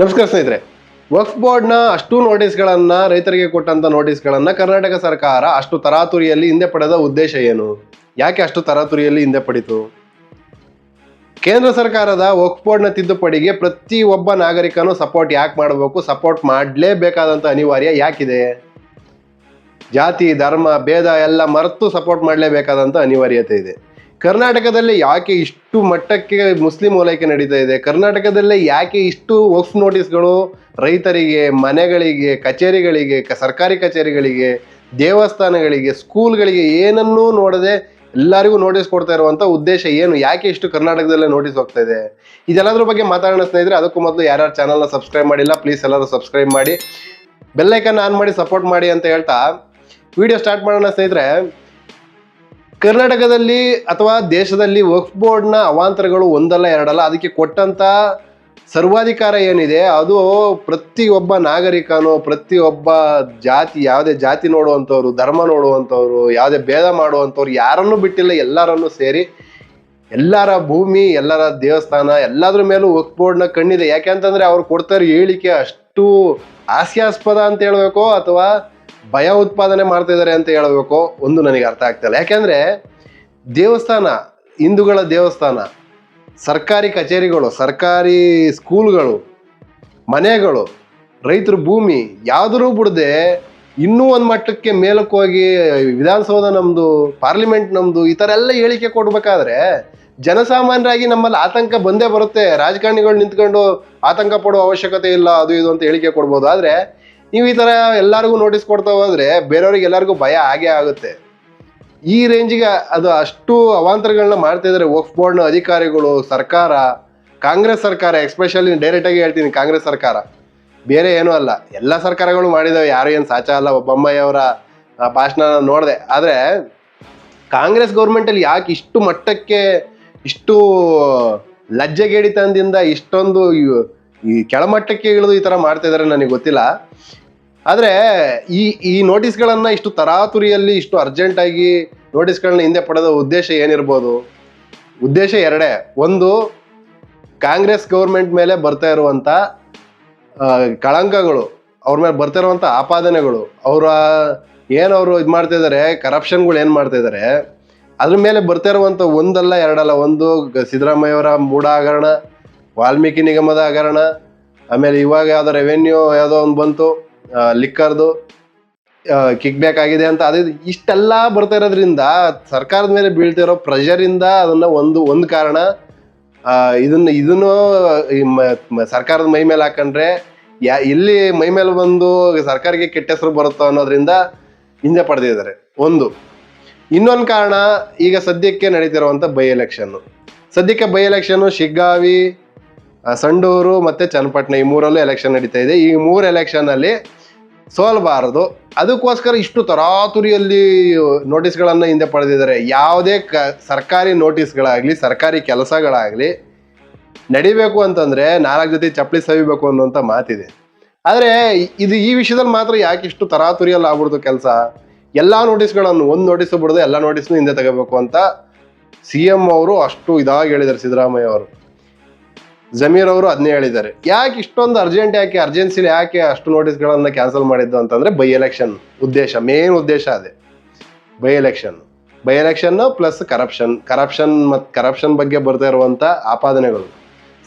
ನಮಸ್ಕಾರ ಸ್ನೇಹಿತರೆ. ವಕ್ಫ್ ಬೋರ್ಡ್ನ ಅಷ್ಟು ನೋಟಿಸ್ಗಳನ್ನು ರೈತರಿಗೆ ಕೊಟ್ಟಂತ ನೋಟಿಸ್ಗಳನ್ನು ಕರ್ನಾಟಕ ಸರ್ಕಾರ ಅಷ್ಟು ತರಾತುರಿಯಲ್ಲಿ ಹಿಂದೆ ಪಡೆದ ಉದ್ದೇಶ ಏನು? ಯಾಕೆ ಅಷ್ಟು ತರಾತುರಿಯಲ್ಲಿ ಹಿಂದೆ ಪಡಿತು? ಕೇಂದ್ರ ಸರ್ಕಾರದ ವಕ್ಫ್ ಬೋರ್ಡ್ನ ತಿದ್ದುಪಡಿಗೆ ಪ್ರತಿ ಒಬ್ಬ ನಾಗರಿಕನೂ ಸಪೋರ್ಟ್ ಯಾಕೆ ಮಾಡಬೇಕು? ಸಪೋರ್ಟ್ ಮಾಡಲೇಬೇಕಾದಂತ ಅನಿವಾರ್ಯ ಯಾಕಿದೆ? ಜಾತಿ, ಧರ್ಮ, ಭೇದ ಎಲ್ಲ ಮರೆತು ಸಪೋರ್ಟ್ ಮಾಡಲೇಬೇಕಾದಂತ ಅನಿವಾರ್ಯತೆ ಇದೆ. ಕರ್ನಾಟಕದಲ್ಲಿ ಯಾಕೆ ಇಷ್ಟು ಮಟ್ಟಕ್ಕೆ ಮುಸ್ಲಿಂ ಓಲೈಕೆ ನಡೀತಾ ಇದೆ? ಕರ್ನಾಟಕದಲ್ಲೇ ಯಾಕೆ ಇಷ್ಟು ವಕ್ಫ್ ನೋಟಿಸ್ಗಳು ರೈತರಿಗೆ, ಮನೆಗಳಿಗೆ, ಕಚೇರಿಗಳಿಗೆ ಸರ್ಕಾರಿ ಕಚೇರಿಗಳಿಗೆ, ದೇವಸ್ಥಾನಗಳಿಗೆ, ಸ್ಕೂಲ್ಗಳಿಗೆ ಏನನ್ನೂ ನೋಡದೆ ಎಲ್ಲರಿಗೂ ನೋಟಿಸ್ ಕೊಡ್ತಾ ಇರುವಂತ ಉದ್ದೇಶ ಏನು? ಯಾಕೆ ಇಷ್ಟು ಕರ್ನಾಟಕದಲ್ಲೇ ನೋಟಿಸ್ ಹೋಗ್ತಾ ಇದೆ? ಇದೆಲ್ಲದ್ರ ಬಗ್ಗೆ ಮಾತಾಡೋಣ ಸ್ನೇಹಿತರೆ. ಅದಕ್ಕೂ ಮೊದಲು ಯಾರ್ಯಾರು ಚಾನಲ್ನ ಸಬ್ಸ್ಕ್ರೈಬ್ ಮಾಡಿಲ್ಲ, ಪ್ಲೀಸ್ ಎಲ್ಲರೂ ಸಬ್ಸ್ಕ್ರೈಬ್ ಮಾಡಿ. ಬೆಲ್ಲೈಕನ್ ಆನ್ ಮಾಡಿ, ಸಪೋರ್ಟ್ ಮಾಡಿ ಅಂತ ಹೇಳ್ತಾ, ವಿಡಿಯೋ ಸ್ಟಾರ್ಟ್ ಮಾಡೋಣ ಸ್ನೇಹಿತರೆ. ಕರ್ನಾಟಕದಲ್ಲಿ ಅಥವಾ ದೇಶದಲ್ಲಿ ವಕ್ಫ್ ಬೋರ್ಡ್ನ ಅವಾಂತರಗಳು ಒಂದಲ್ಲ ಎರಡಲ್ಲ, ಅದಕ್ಕೆ ಕೊಟ್ಟಂತ ಸರ್ವಾಧಿಕಾರ ಏನಿದೆ, ಅದು ಪ್ರತಿಯೊಬ್ಬ ನಾಗರಿಕನು, ಪ್ರತಿಯೊಬ್ಬ ಜಾತಿ, ಯಾವುದೇ ಜಾತಿ ನೋಡುವಂಥವ್ರು, ಧರ್ಮ ನೋಡುವಂಥವ್ರು, ಯಾವುದೇ ಭೇದ ಮಾಡುವಂಥವ್ರು ಯಾರನ್ನೂ ಬಿಟ್ಟಿಲ್ಲ, ಎಲ್ಲರನ್ನೂ ಸೇರಿ ಎಲ್ಲರ ಭೂಮಿ, ಎಲ್ಲರ ದೇವಸ್ಥಾನ, ಎಲ್ಲದ್ರ ಮೇಲೂ ವಕ್ಫ್ ಬೋರ್ಡ್ನ ಕಣ್ಣಿದೆ. ಯಾಕೆ ಅಂತಂದ್ರೆ ಅವ್ರು ಕೊಡ್ತಾರೆ ಹೇಳಿಕೆ ಅಷ್ಟು ಹಾಸ್ಯಾಸ್ಪದ ಅಂತ ಹೇಳಬೇಕು ಅಥವಾ ಭಯ ಉತ್ಪಾದನೆ ಮಾಡ್ತಾ ಇದ್ದಾರೆ ಅಂತ ಹೇಳಬೇಕು ಒಂದು ನನಗೆ ಅರ್ಥ ಆಗ್ತಿಲ್ಲ ಯಾಕೆಂದ್ರೆ ದೇವಸ್ಥಾನ, ಹಿಂದೂಗಳ ದೇವಸ್ಥಾನ, ಸರ್ಕಾರಿ ಕಚೇರಿಗಳು, ಸರ್ಕಾರಿ ಸ್ಕೂಲ್ಗಳು, ಮನೆಗಳು, ರೈತರ ಭೂಮಿ ಯಾವ್ದರೂ ಬಿಡದೆ ಇನ್ನೂ ಒಂದು ಮಟ್ಟಕ್ಕೆ ಮೇಲಕ್ಕೆ ಹೋಗಿ ವಿಧಾನಸೌಧ ನಮ್ದು ಪಾರ್ಲಿಮೆಂಟ್ ನಮ್ದು ಈ ಥರ ಎಲ್ಲ ಹೇಳಿಕೆ ಕೊಡಬೇಕಾದ್ರೆ ಜನಸಾಮಾನ್ಯರಾಗಿ ನಮ್ಮಲ್ಲಿ ಆತಂಕ ಬಂದೇ ಬರುತ್ತೆ. ರಾಜಕಾರಣಿಗಳು ನಿಂತ್ಕೊಂಡು ಆತಂಕ ಪಡುವ ಅವಶ್ಯಕತೆ ಇಲ್ಲ, ಅದು ಇದು ಅಂತ ಹೇಳಿಕೆ ಕೊಡ್ಬೋದು. ಆದ್ರೆ ನೀವು ಈ ಥರ ಎಲ್ಲರಿಗೂ ನೋಟಿಸ್ ಕೊಡ್ತಾ ಹೋದರೆ ಬೇರೆಯವ್ರಿಗೆ ಎಲ್ಲರಿಗೂ ಭಯ ಆಗೇ ಆಗುತ್ತೆ. ಈ ರೇಂಜಿಗೆ ಅದು ಅಷ್ಟು ಅವಾಂತರಗಳನ್ನ ಮಾಡ್ತಾ ಇದ್ದಾರೆ ವಕ್ಫ್ ಬೋರ್ಡ್ನ ಅಧಿಕಾರಿಗಳು ಸರ್ಕಾರ ಕಾಂಗ್ರೆಸ್ ಸರ್ಕಾರ ಎಕ್ಸ್ಪೆಷಲಿ ಡೈರೆಕ್ಟಾಗಿ ಹೇಳ್ತೀನಿ ಕಾಂಗ್ರೆಸ್ ಸರ್ಕಾರ. ಬೇರೆ ಏನೂ ಅಲ್ಲ. ಎಲ್ಲ ಸರ್ಕಾರಗಳು ಮಾಡಿದಾವೆ. ಯಾರು ಏನು ಸಾಚ ಅಲ್ಲ. ಒಬ್ಬಮ್ಮಯ್ಯವರ ಆ, ಭಾಷಣ ನೋಡಿದೆ. ಆದರೆ ಕಾಂಗ್ರೆಸ್ ಗೌರ್ಮೆಂಟಲ್ಲಿ ಯಾಕೆ ಇಷ್ಟು ಮಟ್ಟಕ್ಕೆ ಇಷ್ಟು ಲಜ್ಜೆಗೇಡಿತನದಿಂದ ಇಷ್ಟೊಂದು ಈ ಕೆಳಮಟ್ಟಕ್ಕೆ ಇಳಿದು ಈ ತರ ಮಾಡ್ತಾ ಇದಾರೆ ನನಗೆ ಗೊತ್ತಿಲ್ಲ. ಆದ್ರೆ ಈ ಈ ನೋಟಿಸ್ಗಳನ್ನು ಇಷ್ಟು ತರಾತುರಿಯಲ್ಲಿ ಇಷ್ಟು ಅರ್ಜೆಂಟ್ ಆಗಿ ನೋಟಿಸ್ಗಳನ್ನ ಹಿಂದೆ ಪಡೆದ ಉದ್ದೇಶ ಏನಿರ್ಬೋದು? ಉದ್ದೇಶ ಎರಡೇ. ಒಂದು, ಕಾಂಗ್ರೆಸ್ ಗೌರ್ಮೆಂಟ್ ಮೇಲೆ ಬರ್ತಾ ಇರುವಂತ ಕಳಂಕಗಳು, ಅವ್ರ ಮೇಲೆ ಬರ್ತಾ ಇರುವಂತ ಆಪಾದನೆಗಳು, ಅವರ ಏನು ಅವರು ಇದು ಮಾಡ್ತಾ ಇದ್ದಾರೆ ಕರಪ್ಷನ್ಗಳು ಏನು ಮಾಡ್ತಾ ಇದಾರೆ, ಅದ್ರ ಮೇಲೆ ಬರ್ತಾ ಇರುವಂತ ಒಂದಲ್ಲ ಎರಡಲ್ಲ, ಒಂದು ಸಿದ್ದರಾಮಯ್ಯ ಅವರ ಮೂಢ ಹಗರಣ ವಾಲ್ಮೀಕಿ ನಿಗಮದ ಹಗರಣ, ಆಮೇಲೆ ಇವಾಗ ಯಾವುದೋ ರೆವೆನ್ಯೂ ಯಾವುದೋ ಒಂದು ಬಂತು ಲಿಕ್ಕರ್ದು ಕಿಕ್ ಬ್ಯಾಕ್ ಆಗಿದೆ ಅಂತ ಅದು ಇಷ್ಟೆಲ್ಲ ಬರ್ತಾ ಇರೋದ್ರಿಂದ ಸರ್ಕಾರದ ಮೇಲೆ ಬೀಳ್ತಿರೋ ಪ್ರೆಷರಿಂದ ಅದನ್ನ ಒಂದು ಒಂದು ಕಾರಣ ಇದನ್ನು, ಇದನ್ನ ಸರ್ಕಾರದ ಮೈ ಮೇಲೆ ಹಾಕೊಂಡ್ರೆ ಯಾ, ಎಲ್ಲಿ ಮೈ ಮೇಲೆ ಬಂದು ಸರ್ಕಾರಕ್ಕೆ ಕೆಟ್ಟ ಹೆಸರು ಬರುತ್ತೋ ಅನ್ನೋದ್ರಿಂದ ಹಿಂದೆ ಪಡೆದಿದ್ದಾರೆ ಒಂದು, ಇನ್ನೊಂದು ಕಾರಣ ಈಗ ಸದ್ಯಕ್ಕೆ ನಡೀತಿರುವಂಥ ಬೈ ಎಲೆಕ್ಷನ್ನು ಸದ್ಯಕ್ಕೆ ಬೈ ಎಲೆಕ್ಷನ್ನು ಶಿಗ್ಗಾವಿ ಸಂಡೂರು ಮತ್ತೆ ಚನ್ನಪಟ್ಟಣ ಈ ಮೂರಲ್ಲೂ ಎಲೆಕ್ಷನ್ ನಡೀತಾ ಇದೆ. ಈ ಮೂರು ಎಲೆಕ್ಷನ್ ಅಲ್ಲಿ ಸೋಲ್ಬಾರದು. ಅದಕ್ಕೋಸ್ಕರ ಇಷ್ಟು ತರಾತುರಿಯಲ್ಲಿ ನೋಟಿಸ್ಗಳನ್ನು ಹಿಂದೆ ಪಡೆದಿದ್ದಾರೆ. ಯಾವುದೇ ಕ, ಸರ್ಕಾರಿ ನೋಟಿಸ್ಗಳಾಗಲಿ ಸರ್ಕಾರಿ ಕೆಲಸಗಳಾಗ್ಲಿ ನಡಿಬೇಕು ಅಂತಂದ್ರೆ ನಾಲ್ಕು ಜೊತೆ ಚಪ್ಪಲಿ ಸವಿಬೇಕು ಅನ್ನುವಂಥ ಮಾತಿದೆ. ಆದರೆ ಇದು ಈ ವಿಷಯದಲ್ಲಿ ಮಾತ್ರ ಯಾಕೆ ಇಷ್ಟು ತರಾತುರಿಯಲ್ಲಿ ಆಗ್ಬಿಡ್ತು ಕೆಲಸ? ಎಲ್ಲ ನೋಟಿಸ್ಗಳನ್ನು ಒಂದು ನೋಟಿಸ್ ಬಿಡದೆ ಎಲ್ಲ ನೋಟಿಸ್ನು ಹಿಂದೆ ತಗೋಬೇಕು ಅಂತ ಸಿ ಎಂ ಅವರು ಅಷ್ಟು ಇದಾಗಿ ಹೇಳಿದ್ದಾರೆ ಸಿದ್ದರಾಮಯ್ಯ ಅವರು. ಜಮೀರ್ ಅವರು ಅದನ್ನೇ ಹೇಳಿದ್ದಾರೆ. ಯಾಕೆ ಇಷ್ಟೊಂದು ಅರ್ಜೆಂಟ್ ಯಾಕೆ ಅರ್ಜೆನ್ಸಿಲಿ ಯಾಕೆ ಅಷ್ಟು ನೋಟಿಸ್ಗಳನ್ನ ಕ್ಯಾನ್ಸಲ್ ಮಾಡಿದ್ದು ಅಂತಂದ್ರೆ ಬೈ ಎಲೆಕ್ಷನ್ ಉದ್ದೇಶ ಮೇನ್ ಉದ್ದೇಶ ಅದೇ. By election by election plus corruption corruption ಮತ್ತು ಕರಪ್ಷನ್ ಬಗ್ಗೆ ಬರ್ತಾ ಇರುವಂಥ ಆಪಾದನೆಗಳು.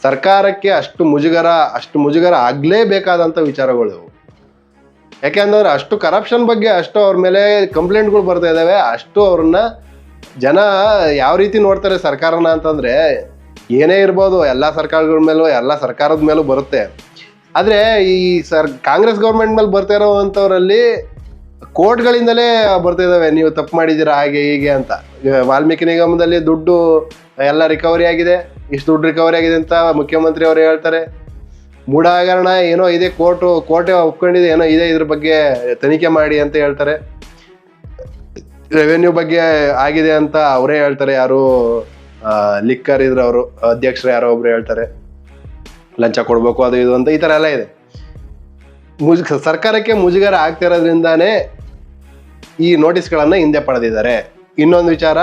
ಸರ್ಕಾರಕ್ಕೆ ಅಷ್ಟು ಮುಜುಗರ ಅಷ್ಟು ಮುಜುಗರ ಆಗಲೇಬೇಕಾದಂಥ ವಿಚಾರಗಳು ಇವು. ಯಾಕೆಂದ್ರೆ ಅಷ್ಟು ಕರಪ್ಷನ್ ಬಗ್ಗೆ ಅಷ್ಟು ಅವ್ರ ಮೇಲೆ ಕಂಪ್ಲೇಂಟ್ಗಳು ಬರ್ತಾ ಇದಾವೆ. ಅಷ್ಟು ಅವ್ರನ್ನ ಜನ ಯಾವ ರೀತಿ ನೋಡ್ತಾರೆ ಸರ್ಕಾರನ ಅಂತಂದ್ರೆ ಏನೇ ಇರ್ಬೋದು, ಎಲ್ಲ ಸರ್ಕಾರಗಳ ಮೇಲೂ, ಎಲ್ಲ ಸರ್ಕಾರದ ಮೇಲೂ ಬರುತ್ತೆ. ಆದರೆ ಈ ಸರ್, ಕಾಂಗ್ರೆಸ್ ಗೌರ್ಮೆಂಟ್ ಮೇಲೆ ಬರ್ತಾ ಇರೋವಂಥವ್ರಲ್ಲಿ ಕೋರ್ಟ್ಗಳಿಂದಲೇ ಬರ್ತಾ ಇದ್ದಾವೆ ನೀವು ತಪ್ಪು ಮಾಡಿದ್ದೀರಾ, ಹಾಗೆ, ಹೀಗೆ ಅಂತ. ವಾಲ್ಮೀಕಿ ನಿಗಮದಲ್ಲಿ ದುಡ್ಡು, ಎಲ್ಲ ರಿಕವರಿ ಆಗಿದೆ. ಇಷ್ಟು ದುಡ್ಡು ರಿಕವರಿ ಆಗಿದೆ ಅಂತ ಮುಖ್ಯಮಂತ್ರಿ ಅವರು ಹೇಳ್ತಾರೆ. ಮೂಢ ಏನೋ ಇದೆ, ಕೋರ್ಟು, ಕೋರ್ಟೆ ಒಪ್ಕೊಂಡಿದೆ, ಏನೋ ಇದೆ ಇದ್ರ ಬಗ್ಗೆ ತನಿಖೆ ಮಾಡಿ ಅಂತ ಹೇಳ್ತಾರೆ. ರೆವೆನ್ಯೂ ಬಗ್ಗೆ ಆಗಿದೆ ಅಂತ ಅವರೇ ಹೇಳ್ತಾರೆ, ಯಾರು ಲಿಕ್ಕರ್ ಇದ್ರೆ ಅವರು ಅಧ್ಯಕ್ಷರು ಯಾರೋ ಒಬ್ರು ಹೇಳ್ತಾರೆ, ಲಂಚ ಕೊಡ್ಬೇಕು, ಅದು ಇದು ಅಂತ ಈ ತರ ಎಲ್ಲ ಇದೆ. ಮುಜ್, ಸರ್ಕಾರಕ್ಕೆ ಮುಜುಗರ ಆಗ್ತಿರೋದ್ರಿಂದಾನೇ ಈ ನೋಟಿಸ್ಗಳನ್ನ ಹಿಂದೆ ಪಡೆದಿದ್ದಾರೆ. ಇನ್ನೊಂದು ವಿಚಾರ,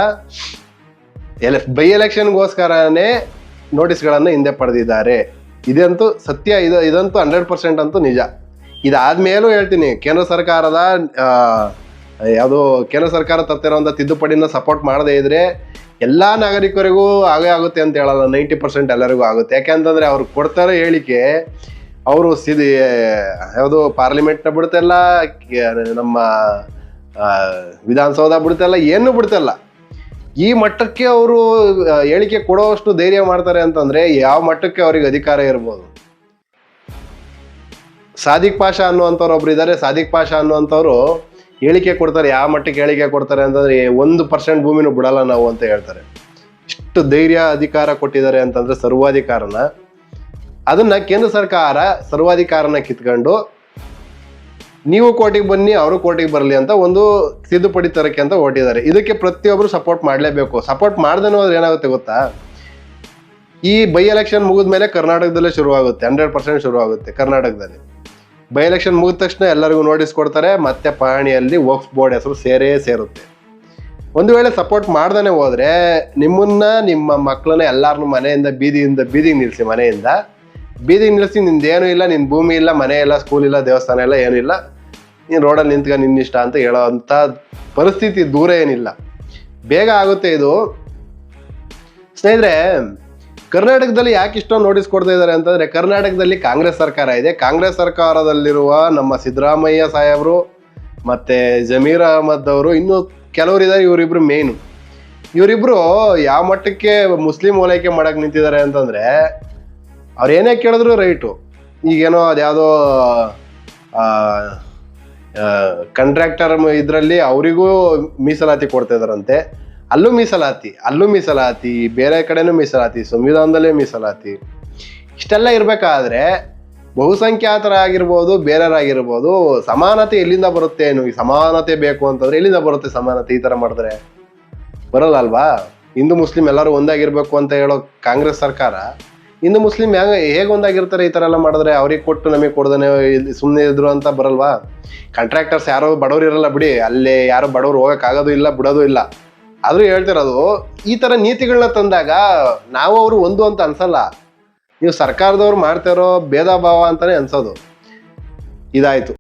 ಎಲೆ, ಬೈ ಎಲೆಕ್ಷನ್ಗೋಸ್ಕರನೇ ನೋಟಿಸ್ಗಳನ್ನು ಹಿಂದೆ ಪಡೆದಿದ್ದಾರೆ. ಇದಂತೂ ಸತ್ಯ, ಇದು, ಇದಂತೂ ಹಂಡ್ರೆಡ್ ಪರ್ಸೆಂಟ್ ಅಂತೂ ನಿಜ. ಇದಾದ್ಮೇಲೂ ಹೇಳ್ತೀನಿ, ಕೇಂದ್ರ ಸರ್ಕಾರದ ಯಾವುದು, ಕೇಂದ್ರ ಸರ್ಕಾರ ತರ್ತಿರೋಂಥ ತಿದ್ದುಪಡಿನ ಸಪೋರ್ಟ್ ಮಾಡದೇ ಇದ್ರೆ ಎಲ್ಲ ನಾಗರಿಕರಿಗೂ ಆಗೇ ಆಗುತ್ತೆ ಅಂತ ಹೇಳಲ್ಲ ನೈಂಟಿ ಪರ್ಸೆಂಟ್ ಎಲ್ಲರಿಗೂ ಆಗುತ್ತೆ. ಯಾಕೆಂತಂದ್ರೆ ಅವ್ರು ಕೊಡ್ತಾರೆ ಹೇಳಿಕೆ, ಅವರು ಸಿದಿ, ಯಾವುದು ಪಾರ್ಲಿಮೆಂಟ್ನ ಬಿಡ್ತಲ್ಲ ನಮ್ಮ ವಿಧಾನಸೌಧ ಬಿಡ್ತಲ್ಲ, ಏನು ಬಿಡ್ತಲ್ಲ. ಈ ಮಟ್ಟಕ್ಕೆ ಅವರು ಹೇಳಿಕೆ ಕೊಡೋವಷ್ಟು ಧೈರ್ಯ ಮಾಡ್ತಾರೆ ಅಂತಂದ್ರೆ ಯಾವ ಮಟ್ಟಕ್ಕೆ ಅವ್ರಿಗೆ ಅಧಿಕಾರ ಇರ್ಬೋದು. ಸಾದಿಕ್ ಪಾಷಾ ಅನ್ನುವಂಥವ್ರು ಒಬ್ರು ಇದ್ದಾರೆ ಸಾದಿಕ್ ಪಾಷಾ ಅನ್ನುವಂಥವ್ರು ಹೇಳಿಕೆ ಕೊಡ್ತಾರೆ, ಯಾವ ಮಟ್ಟಕ್ಕೆ ಹೇಳಿಕೆ ಕೊಡ್ತಾರೆ ಅಂತಂದ್ರೆ, ಒಂದು ಪರ್ಸೆಂಟ್ ಭೂಮಿನೂ ಬಿಡಲ್ಲ ನಾವು ಅಂತ ಹೇಳ್ತಾರೆ. ಇಷ್ಟು ಧೈರ್ಯ, ಅಧಿಕಾರ ಕೊಟ್ಟಿದ್ದಾರೆ ಅಂತಂದ್ರೆ ಸರ್ವಾಧಿಕಾರನ. ಅದನ್ನ ಕೇಂದ್ರ ಸರ್ಕಾರ ಸರ್ವಾಧಿಕಾರನ ಕಿತ್ಕೊಂಡು, ನೀವು ಕೋರ್ಟಿಗೆ ಬನ್ನಿ, ಅವರು ಕೋರ್ಟಿಗೆ ಬರಲಿ ಅಂತ ಒಂದು ತಿದ್ದುಪಡಿ ತರಕ್ಕೆ ಅಂತ ಹೊರಟಿದ್ದಾರೆ. ಇದಕ್ಕೆ ಪ್ರತಿಯೊಬ್ಬರು ಸಪೋರ್ಟ್ ಮಾಡಲೇಬೇಕು. ಸಪೋರ್ಟ್ ಮಾಡ್ದೇನೋ ಹೋದ್ರೆ ಏನಾಗುತ್ತೆ ಗೊತ್ತಾ? ಈ ಬೈ ಎಲೆಕ್ಷನ್ ಮುಗಿದ್ಮೇಲೆ ಕರ್ನಾಟಕದಲ್ಲೇ ಶುರುವಾಗುತ್ತೆ ಹಂಡ್ರೆಡ್ ಪರ್ಸೆಂಟ್ ಶುರುವಾಗುತ್ತೆ ಕರ್ನಾಟಕದಲ್ಲಿ. ಬೈ ಎಲೆಕ್ಷನ್ ಮುಗಿದ ತಕ್ಷಣ ಎಲ್ಲರಿಗೂ ನೋಟಿಸ್ ಕೊಡ್ತಾರೆ, ಮತ್ತೆ ಪಹಣಿಯಲ್ಲಿ ವಕ್ಫ್ ಬೋರ್ಡ್ ಹೆಸರು ಸೇರೇ ಸೇರುತ್ತೆ. ಒಂದು ವೇಳೆ ಸಪೋರ್ಟ್ ಮಾಡ್ದೇ ಹೋದ್ರೆ, ನಿಮ್ಮನ್ನ, ನಿಮ್ಮ ಮಕ್ಕಳನ್ನ ಎಲ್ಲಾರನ್ನೂ ಮನೆಯಿಂದ ಬೀದಿಯಿಂದ, ಬೀದಿಗೆ ನಿಲ್ಲಿಸಿ, ಮನೆಯಿಂದ. ಬೀದಿಗೆ ನಿಲ್ಲಿಸಿ, ನಿಂದೇನು ಇಲ್ಲ ನಿನ್ನ ಭೂಮಿ ಇಲ್ಲ, ಮನೆ ಇಲ್ಲ ಸ್ಕೂಲ್ ಇಲ್ಲ, ದೇವಸ್ಥಾನ ಇಲ್ಲ, ಏನೂ ಇಲ್ಲ. ನೀನು ರೋಡಲ್ಲಿ ನಿಂತ್ಕ ನಿನ್ನಿಷ್ಟ ಅಂತ ಹೇಳೋ ಅಂಥ ಪರಿಸ್ಥಿತಿ ದೂರ ಏನಿಲ್ಲ. ಬೇಗ ಆಗುತ್ತೆ ಇದು. ಸ್ನೇಹಿತರೆ ಕರ್ನಾಟಕದಲ್ಲಿ ಯಾಕೆ ಇಷ್ಟೊಂದು ನೋಟಿಸ್ ಕೊಡ್ತಾ ಇದ್ದಾರೆ ಅಂತಂದ್ರೆ ಕರ್ನಾಟಕದಲ್ಲಿ ಕಾಂಗ್ರೆಸ್ ಸರ್ಕಾರ ಇದೆ. ಕಾಂಗ್ರೆಸ್ ಸರ್ಕಾರದಲ್ಲಿರುವ ನಮ್ಮ ಸಿದ್ದರಾಮಯ್ಯ ಸಾಹೇಬರು ಮತ್ತೆ ಜಮೀರ್ ಅಹಮದ್ ಅವರು ಇನ್ನು ಕೆಲವರು ಇದ್ದಾರೆ ಇವರಿಬ್ರು ಮೇನು ಇವರಿಬ್ಬರು ಯಾವ ಮಟ್ಟಕ್ಕೆ ಮುಸ್ಲಿಂ ಓಲೈಕೆ ಮಾಡಕ್ ನಿಂತಿದ್ದಾರೆ ಅಂತಂದ್ರೆ ಅವ್ರು ಏನೇ ಕೇಳಿದ್ರು ರೈಟು ಈಗೇನೋ ಅದ್ಯಾವುದೋ ಕಂಟ್ರಾಕ್ಟರ್ ಇದರಲ್ಲಿ ಅವರಿಗೂ ಮೀಸಲಾತಿ ಕೊಡ್ತಾ ಇದಾರಂತೆ. ಅಲ್ಲೂ ಮೀಸಲಾತಿ ಅಲ್ಲೂ ಮೀಸಲಾತಿ, ಬೇರೆ ಕಡೆನೂ ಮೀಸಲಾತಿ, ಸಂವಿಧಾನದಲ್ಲೇ ಮೀಸಲಾತಿ. ಇಷ್ಟೆಲ್ಲ ಇರಬೇಕಾದ್ರೆ ಬಹುಸಂಖ್ಯಾತರಾಗಿರ್ಬೋದು ಬೇರೆಯವರಾಗಿರ್ಬೋದು ಸಮಾನತೆ ಎಲ್ಲಿಂದ ಬರುತ್ತೆ ಏನು? ಈ ಸಮಾನತೆ ಬೇಕು ಅಂತಂದ್ರೆ ಎಲ್ಲಿಂದ ಬರುತ್ತೆ ಸಮಾನತೆ ಈ ಥರ ಮಾಡಿದ್ರೆ? ಬರಲ್ಲ ಅಲ್ವಾ? ಹಿಂದೂ, ಮುಸ್ಲಿಂ ಎಲ್ಲರೂ ಒಂದಾಗಿರ್ಬೇಕು ಅಂತ ಹೇಳೋ ಕಾಂಗ್ರೆಸ್ ಸರ್ಕಾರ, ಹಿಂದೂ, ಮುಸ್ಲಿಂ ಹೆಂಗ, ಹೇಗೆ ಒಂದಾಗಿರ್ತಾರೆ ಈ ಥರ ಎಲ್ಲ ಮಾಡಿದ್ರೆ ಅವ್ರಿಗೆ ಕೊಟ್ಟು ನಮಗೆ ಕೊಡ್ದೇನೆ ಸುಮ್ಮನೆ ಇದ್ರು ಅಂತ ಬರಲ್ವಾ? ಕಾಂಟ್ರಾಕ್ಟರ್ಸ್ ಯಾರೋ ಬಡವರು ಇರಲ್ಲ ಬಿಡಿ, ಅಲ್ಲೇ ಯಾರು ಬಡವರು ಹೋಗೋಕ್ಕಾಗೋದು ಇಲ್ಲ, ಬಿಡೋದು ಇಲ್ಲ. ಆದ್ರೂ ಹೇಳ್ತಿರೋದು, ಈ ತರ ನೀತಿಗಳನ್ನ ತಂದಾಗ ನಾವು ಅವರು ಒಂದು ಅಂತ ಅನ್ಸಲ್ಲ. ನೀವು ಸರ್ಕಾರದವ್ರು ಮಾಡ್ತಿರೋ ಭೇದ ಭಾವ ಅಂತಾನೆ ಅನ್ಸೋದು. ಇದಾಯ್ತು.